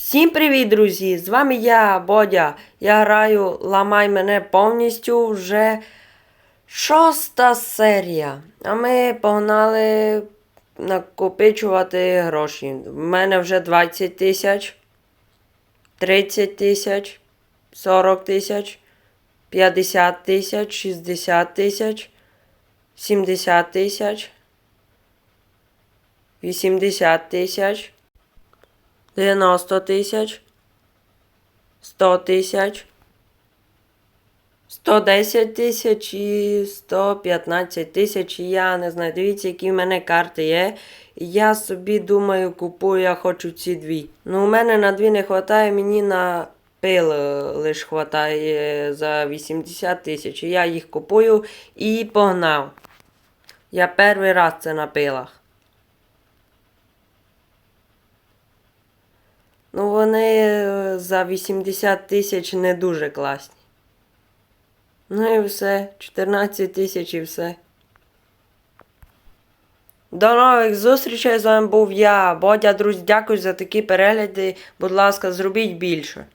Всім привіт, друзі! З вами я, Бодя. Я граю Ламай мене повністю вже шоста серія. А ми погнали накопичувати гроші. В мене вже 20 тисяч, 30 тисяч, 40 тисяч, 50 тисяч, 60 тисяч, 70 тисяч, 80 тисяч. 90 тисяч, 100 тисяч, 110 тисяч і 115 тисяч. Я не знаю, дивіться, які в мене карти є. Я собі думаю, купую, я хочу ці дві. Ну, у мене на дві не вистачає, мені на пил е, лише вистачає за 80 тисяч. Я їх купую і погнав. Я перший раз це на пилах. Ну, вони е, за 80 тисяч не дуже класні. Ну і все. 14 тисяч і все. До нових зустрічей з вами був я, Бодя, друзі, дякую за такі перегляди. Будь ласка, зробіть більше.